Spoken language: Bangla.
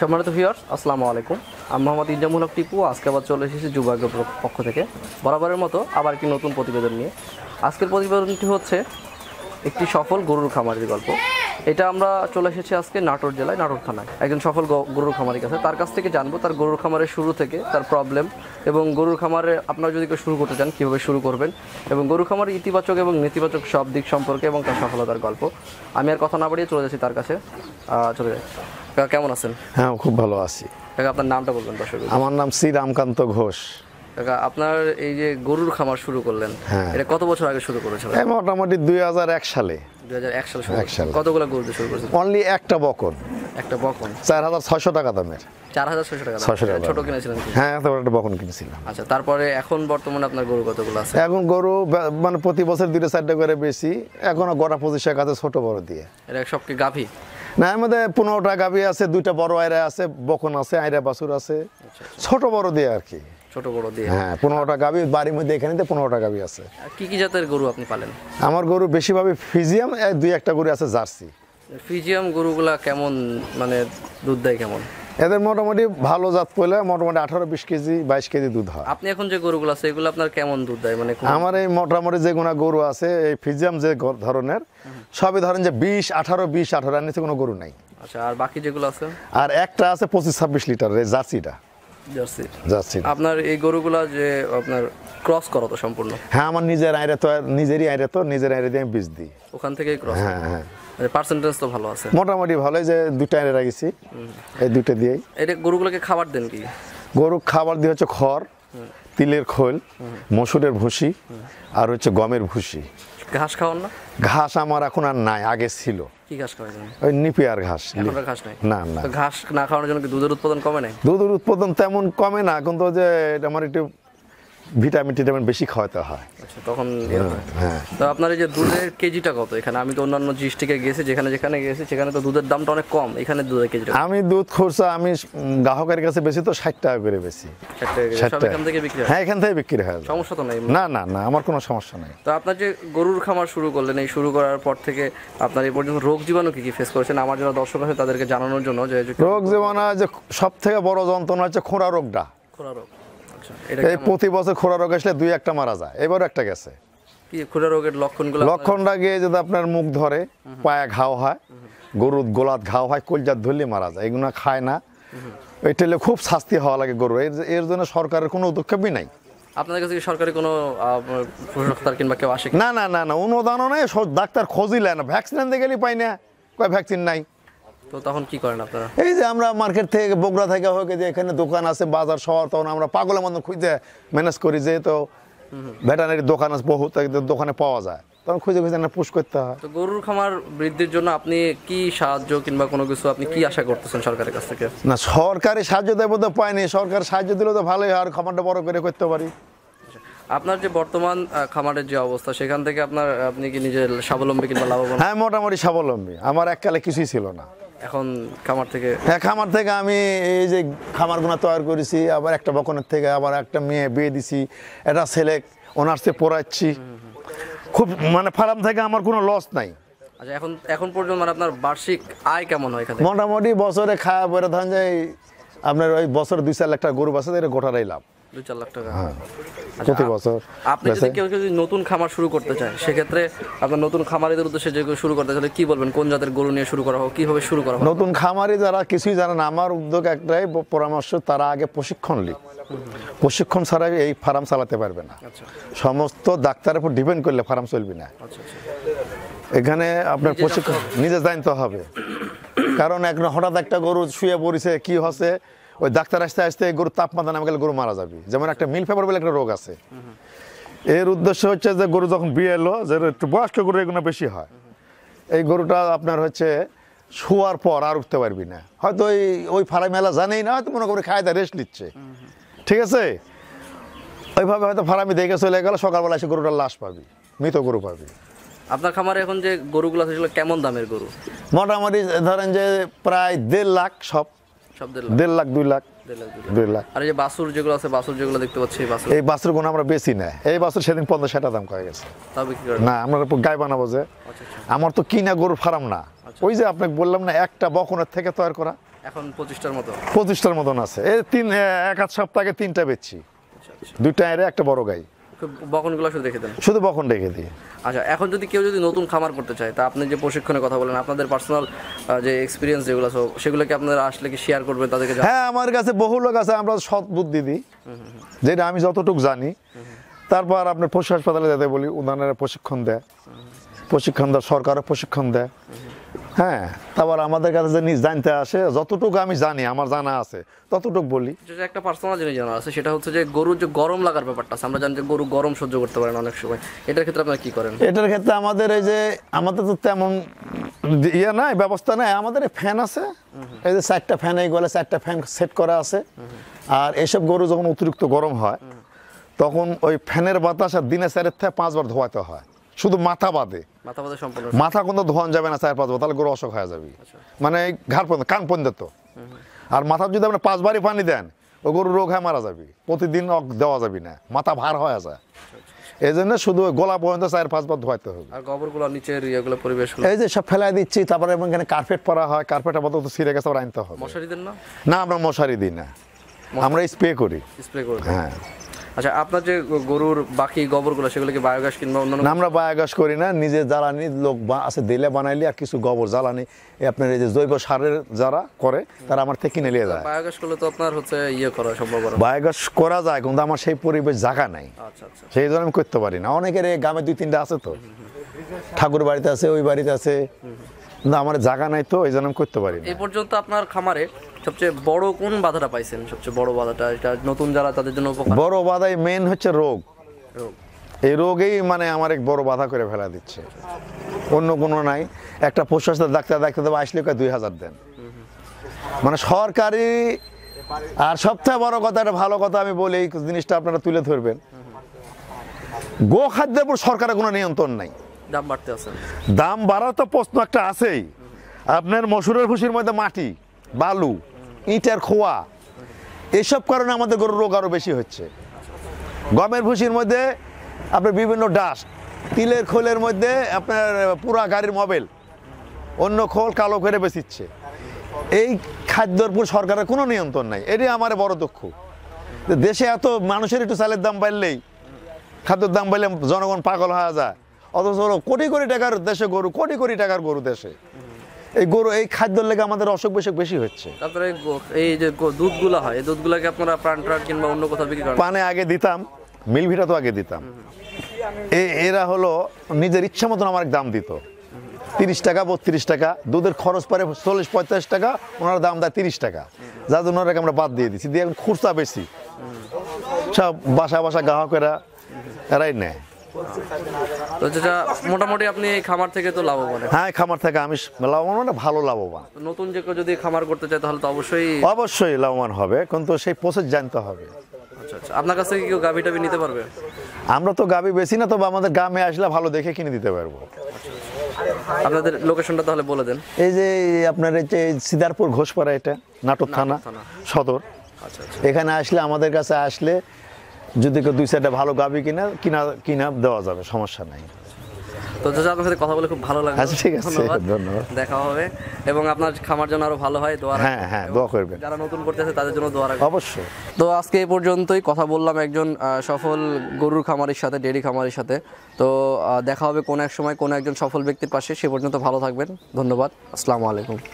সম্মানিত ভিউয়ার্স আসসালামু আলাইকুম। আমি মোহাম্মদ ইনজামুল হক টিপু, আজকে আবার চলে এসেছি যুবাগ্য পক্ষ থেকে। বরাবরের মতো আবার একটি নতুন প্রতিবেদন নিয়ে। আজকের প্রতিবেদনটি হচ্ছে একটি সফল গরুর খামারির গল্প। এটা আমরা চলে এসেছি আজকে নাটোর জেলায়, নাটোর থানায়। একজন সফল গরুর খামারির কাছে। তার কাছ থেকে জানব তার গরুর খামারের শুরু থেকে তার প্রবলেম এবং গরুর খামারে আপনারা যদি কেউ শুরু করতে চান, কীভাবে শুরু করবেন এবং গরু খামারের ইতিবাচক এবং নেতিবাচক সব দিক সম্পর্কে এবং তার সফলতার গল্প। আমি আর কথা না বাড়িয়ে চলে যাচ্ছি তার কাছে। চলে যাই কাকা কেমন আছেন? হ্যাঁ খুব ভালো আছি। কাকা আপনার নামটা বলবেন দর্শক। আমার নাম শ্রী রামকান্ত ঘোষ। কাকা আপনার এই যে গরুর খামার শুরু করলেন হ্যাঁ। এটা কত বছর আগে শুরু করেছিলেন মোটামুটি দুই হাজার এক সালে। দুই হাজার এক সালে এক সালে। কতগুলো গরু শুরু করেছিলেন অনলি একটা বকন। একটা বকন। চার হাজার ছয়শো টাকা দামের। চার হাজার ছয়শো টাকা। ছয়শো টাকা ছোট কিনেছিলেন? হ্যাঁ তারপর একটা বকন কিনেছিলাম। আচ্ছা তারপরে এখন বর্তমানে আপনার গরু কতগুলো আছে? এখন গরু মানে প্রতি বছর দুটো চারটে করে বেশি। এখনও গোটা পঁচিশ টাকা আছে ছোট বড় দিয়ে। এটা সব কি গাভী? না আমাদের পনেরোটা গাভি আছে দুইটা বড় আয়রা আছে বকন আছে আয়রা বাছুর আছে। ছোট বড় দিয়ে আর কি। ছোট বড় দিয়ে। হ্যাঁ পনেরোটা গাভি বাড়ির মধ্যে এখানে পনেরোটা গাভি আছে। কি কি জাতের গরু আপনি পালেন? আমার গরু বেশিভাবে ফিজিয়াম দুই একটা গরু আছে জার্সি। ফিজিয়াম গরুগুলা কেমন মানে দুধ দেয় কেমন? এদের মোটামুটি ভালো জাত পেলে মোটামুটি আঠারো বিশ কেজি বাইশ কেজি দুধ হয়। আপনি এখন যে গরুগুলো আছে এগুলো আপনার কেমন দুধ দেয়? মানে আমার এই মোটামুটি যে কোনো গরু আছে এই ফিজিয়াম যে ধরনের সবই ধরেন যে বিশ আঠারো বিশ আঠারো এর নিচে কোনো গরু নাই। আচ্ছা আর বাকি যেগুলো আছে? আর একটা আছে পঁচিশ ছাব্বিশ লিটার এই জার্সিটা। জার্সি। জার্সি আপনার এই গরুগুলা যে আপনার ক্রস করো তো সম্পূর্ণ? হ্যাঁ আমার নিজের আইরে তো নিজেরই আইরে তো নিজের আইরে দিয়ে আমি বীজ দিই। ওখান থেকেই ক্রস হ্যাঁ হ্যাঁ। পার্সেন্টেজ তো ভালো আছে। মোটামুটি ভালোই যে দুটো আইরে রাখিছি। এই দুটো দিয়েই। এটা গরুগুলোকে খাবার দেন কি? গরু খাবার দিয়ে হচ্ছে খড় তিলের খোল মসুরের ভুসি আর হচ্ছে গমের ভুসি। ঘাস খাওয়ান না? ঘাস আমার এখন আর নাই আগে ছিল। কি ঘাস ওই নিপিয়ার ঘাস। ঘাস নাই? না না। ঘাস না খাওয়ানোর জন্য দুধের উৎপাদন কমে নাই? দুধের উৎপাদন তেমন কমে না কিন্তু যে এটা আমার একটু ভিটামিন টিটামিন বেশি খাওয়াতে হয়। আচ্ছা তখন হ্যাঁ তো আপনার এই যে দুধের কেজিটা কত? এখানে আমি তো অন্যান্য ডিস্ট্রিক্টে গেছি যেখানে যেখানে গেছি সেখানে তো দুধের দামটা অনেক কম। এখানে দুধের কেজিটা আমি দুধ খরচা আমি গ্রাহকের কাছে বেশি তো ষাট টাকা করে বেশি। হয়? হ্যাঁ এখান থেকে বিক্রি হয়। সমস্যা তো নাই। না না না আমার কোনো সমস্যা নেই। তো আপনার যে গরুর খামার শুরু করলেন এই শুরু করার পর থেকে আপনার এই পর্যন্ত রোগ জীবাণু কি কি ফেস করেছেন? আমার যারা দর্শক আছে তাদেরকে জানানোর জন্য যে রোগ জীবনা যে সব থেকে বড় যন্ত্রণা হচ্ছে খোঁড়া রোগটা। খোরা রোগ। আচ্ছা এই প্রতি বছর খোঁড়া রোগ আসলে দুই একটা মারা যায় এবারও একটা গেছে। কি খোরা রোগের লক্ষণগুলো আপনার- লক্ষণটা গিয়ে যদি আপনার মুখ ধরে পায়ে ঘাও হয় গরুর গোলাত ঘাও হয় কলজাত ধরলে মারা যায় এগুলো খায় না। এটা হলে খুব শাস্তি হওয়া লাগে গরু এর এর জন্য সরকারের কোনো উদ্যোগই নাই। আপনাদের কাছে কি সরকারি কোনো ডাক্তার কিংবা কেউ আসে না না না না অনুদানও নেই ডাক্তার খোঁজই নেয় না। ভ্যাকসিন আনতে গেলে পাই না। কয় ভ্যাকসিন নাই? তো তখন কি করেন আপনারা? এই যে আমরা মার্কেট থেকে বগুড়া থেকে হোক এই যে এখানে দোকান আছে বাজার শহর তখন আমরা পাগলের মতন খুঁজে ম্যানেজ করি যে তো ভেটানারি দোকান আছে বহুত দোকানে পাওয়া যায়। তখন খুঁজে খুঁজে না পুষ করতে হয়। তো গরুর খামার বৃদ্ধির জন্য আপনি কি সাহায্য কিংবা কোনো কিছু আপনি কি আশা করতেছেন সরকারের কাছ থেকে? না সরকারি সাহায্য দেবো তো পাইনি সরকার সাহায্য দিলে তো ভালোই হয় আর খামারটা বড় করে করতে পারি। আপনার যে বর্তমান খামারের যে অবস্থা সেখান থেকে আপনার আপনি কি নিজের স্বাবলম্বী কিংবা লাভবান? হ্যাঁ মোটামুটি স্বাবলম্বী। আমার এককালে কিছুই ছিল না। এখন খামার থেকে হ্যাঁ খামার থেকে আমি এই যে খামারগুলো তৈরি করেছি আবার একটা বকনের থেকে আবার একটা মেয়ে বিয়ে দিছি একটা ছেলে অনার্সে পড়াচ্ছি। খুব মানে ফার্ম থেকে আমার কোনো লস নাই। আচ্ছা এখন এখন পর্যন্ত মানে আপনার বার্ষিক আয় কেমন হয় মোটামুটি বছরে খাওয়া পরে ধরেন যে আপনার ওই বছর দুই চার লাখ টাকা গরু বাসে এটা গোটাটাই লাভ। দুই চার লাখ টাকা। হ্যাঁ আচ্ছা, প্রতি বছর আপনি যদি কেউ কেউ যদি নতুন খামার শুরু করতে চায় সেক্ষেত্রে আপনার নতুন খামারিদের উদ্দেশ্যে যে শুরু করতে চাইলে কি বলবেন? কোন জাতের গরু নিয়ে শুরু করা হোক কীভাবে শুরু করা হোক? নতুন খামারি যারা কিছুই জানে না আমার উদ্যোগ একটাই পরামর্শ তারা আগে প্রশিক্ষণ লিখ প্রশিক্ষণ ছাড়া এই ফার্ম চালাতে পারবে না। আচ্ছা। সমস্ত ডাক্তারের উপর ডিপেন্ড করলে ফার্ম চলবে না। আচ্ছা এখানে আপনার প্রশিক্ষণ নিজে জানতে হবে। কারণ এখন হঠাৎ একটা গরু শুয়ে পড়েছে কি হচ্ছে? ওই ডাক্তার আসতে আসতে গরুর তাপমাত্রা নামে গেলে গরু মারা যাবে। যেমন একটা মিল ফেভার বলে একটা রোগ আছে। এর উদ্দেশ্য হচ্ছে যে গরু যখন বিয়ে এলো যে একটু বয়স্ক গরু এগুলো বেশি হয়। এই গরুটা আপনার হচ্ছে শোয়ার পর আর উঠতে পারবি না। হয়তো ওই ওই ফার্মে মেলা জানেই না হয়তো মনে করে খায় রেস্ট নিচ্ছে। ঠিক আছে? ওইভাবে হয়তো ফার্মে দেখে চলে গেল সকালবেলা এসে গরুটার লাশ পাবি মৃত গরু পাবি। আপনার খামারে এখন যে গরুগুলো আছে সেগুলো কেমন দামের গরু? মোটামুটি ধরেন যে প্রায় দেড় লাখ সব। দেড় লাখ। দুই লাখ লাখ, দুই লাখ। আর এই যে বাসুর যেগুলো আছে বাসুর যেগুলো দেখতে পাচ্ছি এই বাসুর? আমরা বেশি না এই সেদিন পঞ্চাশ ষাট দাম কয়ে গেছে। না আমরা গায়ে বানাবো যে। আচ্ছা আচ্ছা। আমার তো কিনা গরুর ফার্ম না। ওই যে আপনাকে বললাম না একটা বকনের থেকে তৈরি করা। এখন পঁচিশটার মতো। পঁচিশটার মতন আছে। এই তিন এক আধ সপ্তাহে তিনটা বেচছি। আচ্ছা আচ্ছা। দুইটা এরে একটা বড় গাই। বকনগুলো শুধু দেখে দেন। শুধু বখন রেখে দিই। আচ্ছা এখন যদি কেউ যদি নতুন খামার করতে চায় তা আপনি যে প্রশিক্ষণের কথা বলেন আপনাদের পার্সোনাল যে এক্সপিরিয়েন্স যেগুলো সব সেগুলো কি আপনারা আসলে কি শেয়ার করবেন তাদেরকে হ্যাঁ আমার কাছে বহু লোক আছে আমরা সৎ বুদ্ধি দিই। যেটা আমি যতটুকু জানি। তারপর আপনার পশু হাসপাতালে যেতে বলি উদাহরণের প্রশিক্ষণ দেয়। প্রশিক্ষণ দেয় সরকারও প্রশিক্ষণ দেয়। হ্যাঁ তারপর আমাদের কাছে যে নিজ জানতে আসে যতটুকু আমি জানি আমার জানা আছে ততটুকু বলি। যে একটা পার্সোনাল জিনিস জানা আছে সেটা হচ্ছে যে গরুর যে গরম লাগার ব্যাপারটা আছে আমরা জানি যে গরু গরম সহ্য করতে পারেন অনেক সময়। এটার ক্ষেত্রে আপনারা কি করেন? এটার ক্ষেত্রে আমাদের এই যে আমাদের তো তেমন ইয়ে নাই ব্যবস্থা নাই আমাদের ফ্যান আছে। এই যে চারটা ফ্যান এই গলে চারটা ফ্যান সেট করা আছে। আর এইসব গরু যখন অতিরিক্ত গরম হয় তখন ওই ফ্যানের বাতাস আর দিনে চারের থেকে পাঁচবার ধোয়াতে হয়। শুধু মাথা বাদে। মাথা মাথা ধোয়ান যাবে না চার পাঁচবার তাহলে গরু অসুখ হয়ে যাবে। মানে এই ঘাড় পর্যন্ত কান পর্যন্ত আর মাথা যদি আপনি পাঁচবারই পানি দেন ও গরু রোগ হয়ে মারা যাবে। প্রতিদিন দেওয়া যাবে না মাথা ভার হয়ে যায়। এই জন্য শুধু গোলা পর্যন্ত চার পাঁচবার ধোয়াতে হবে। আর গোবরগুলো নিচের ইয়েগুলো পরিবেশগুলো? এই যে সব ফেলাই দিচ্ছি তারপরে এবং এখানে কার্পেট পরা হয় কার্পেট আপাতত ছিঁড়ে গেছে আবার আনতে হবে। মশারি দেন না? না আমরা মশারি দিই না। আমরা স্প্রে করি। স্প্রে করে। হ্যাঁ। আচ্ছা আপনার যে গরুর বাকি গোবরগুলো সেগুলো কি বায়োগ্যাস কিংবা অন্যান্য আমরা বায়োগ্যাস করি না নিজে জ্বালানি লোক আছে দিলে বানাইলে আর কিছু গোবর জ্বালানি। আপনার এই যে জৈব সারের যারা করে তারা আমার থেকে কিনে নিয়ে যায়। বায়োগ্যাস করলে তো আপনার হচ্ছে ইয়ে করা সম্ভব বায়োগ্যাস করা যায় কিন্তু আমার সেই পরিবেশ জায়গা নাই। আচ্ছা আচ্ছা। সেই জন্য আমি করতে পারি না। অনেকের এই গ্রামে দুই তিনটা আছে তো। ঠাকুর বাড়িতে আছে ওই বাড়িতে আছে। কিন্তু আমার জায়গা নাই তো এই জন্য আমি করতে পারি না। এই পর্যন্ত আপনার খামারে সবচেয়ে বড় কোন বাধাটা পাইছেন? সবচেয়ে বড় বাধাটা এটা নতুন যারা তাদের জন্য উপকার বড় বাধাই মেন হচ্ছে রোগ। রোগ। এই রোগেই মানে আমার এক বড় বাধা করে ফেলা দিচ্ছে। অন্য কোনো নাই। একটা পশু হাসপাতাল ডাক্তার ডাক্তার দেবো আসলে কয় দুই হাজার দেন। মানে সরকারি আর সবথেকে বড় কথা একটা ভালো কথা আমি বলি এই জিনিসটা আপনারা তুলে ধরবেন। গো খাদ্যের উপর সরকারের কোনো নিয়ন্ত্রণ নাই। দাম বাড়তে আছে। দাম বাড়ার তো প্রশ্ন একটা আছেই। আপনার মসুরের ভুসির মধ্যে মাটি, বালু, ইটের খোয়া, এসব কারণে আমাদের গরুর রোগ আরও বেশি হচ্ছে। গমের ভুসির মধ্যে আপনার বিভিন্ন ডাস্ট, তিলের খোলের মধ্যে আপনার পুরা গাড়ির মোবাইল অন্য খোল কালো করে বেচিচ্ছে। এই খাদ্যর উপর সরকারের কোনো নিয়ন্ত্রণ নাই। এটাই আমার বড় দুঃখ। দেশে এত মানুষের একটু চালের দাম বাড়লেই, খাদ্যের দাম বাড়লে জনগণ পাগল হয়ে যায়। অথচ কোটি কোটি টাকার দেশে গরু কোটি কোটি টাকার গরু দেশে। এই গরু এই খাদ্যের লেগে আমাদের অসুখ বিসুখ বেশি হচ্ছে। তারপরে এই যে দুধগুলো হয় এই দুধগুলোকে আপনারা প্রাণ ট্রান কিংবা অন্য কোথাও বিক্রি করেন? পানে আগে দিতাম মিলভিটা তো আগে দিতাম। এরা হলো নিজের ইচ্ছা মতন আমার দাম দিত। তিরিশ টাকা বত্রিশ টাকা দুধের খরচ পরে চল্লিশ পঁয়তাল্লিশ টাকা ওনার দাম দেয় তিরিশ টাকা। যার জন্য ওনাকে আমরা বাদ দিয়ে দিচ্ছি দিয়ে এখন খুচরা বেশি। সব বাসা বাসা গ্রাহকেরা এরাই নেয়। তো যেটা মোটামুটি আপনি এই খামার থেকে তো লাভবান। হ্যাঁ খামার থেকে আমি লাভবান মানে ভালো লাভবান। নতুন যে কেউ যদি খামার করতে চায় তাহলে তো অবশ্যই অবশ্যই লাভবান হবে কিন্তু সেই প্রসেস জানতে হবে। আচ্ছা আচ্ছা। আপনার কাছ থেকে কি কেউ গাভি টাভি নিতে পারবে? আমরা তো গাবি বেশি না তবে আমাদের গ্রামে আসলে ভালো দেখে কিনে দিতে পারব। আপনাদের লোকেশনটা তাহলে বলে দেন। এই যে আপনার এই যে সিদারপুর ঘোষপাড়া এটা নাটক থানা। সদর। আচ্ছা। এখানে আসলে আমাদের কাছে আসলে যদি কেউ দুই সাইডে ভালো গাবি কিনা কিনা কিনা দেওয়া যাবে সমস্যা নাই। তো চাচা আপনার সাথে কথা বলে খুব ভালো লাগল। আচ্ছা, ঠিক আছে, ধন্যবাদ। ধন্যবাদ। দেখা হবে। এবং আপনার খামার জন্য আরও ভালো হয় দোয়া। হ্যাঁ, হ্যাঁ, দোয়া করবেন। যারা নতুন করতেছে তাদের জন্য দোয়া রাখবেন। অবশ্যই। তো আজকে এই পর্যন্তই। কথা বললাম একজন সফল গরুর খামারের সাথে ডেয়ারি খামারের সাথে। তো দেখা হবে কোন এক সময় কোন একজন সফল ব্যক্তির পাশে। সে পর্যন্ত ভালো থাকবেন। ধন্যবাদ। আসসালামু আলাইকুম।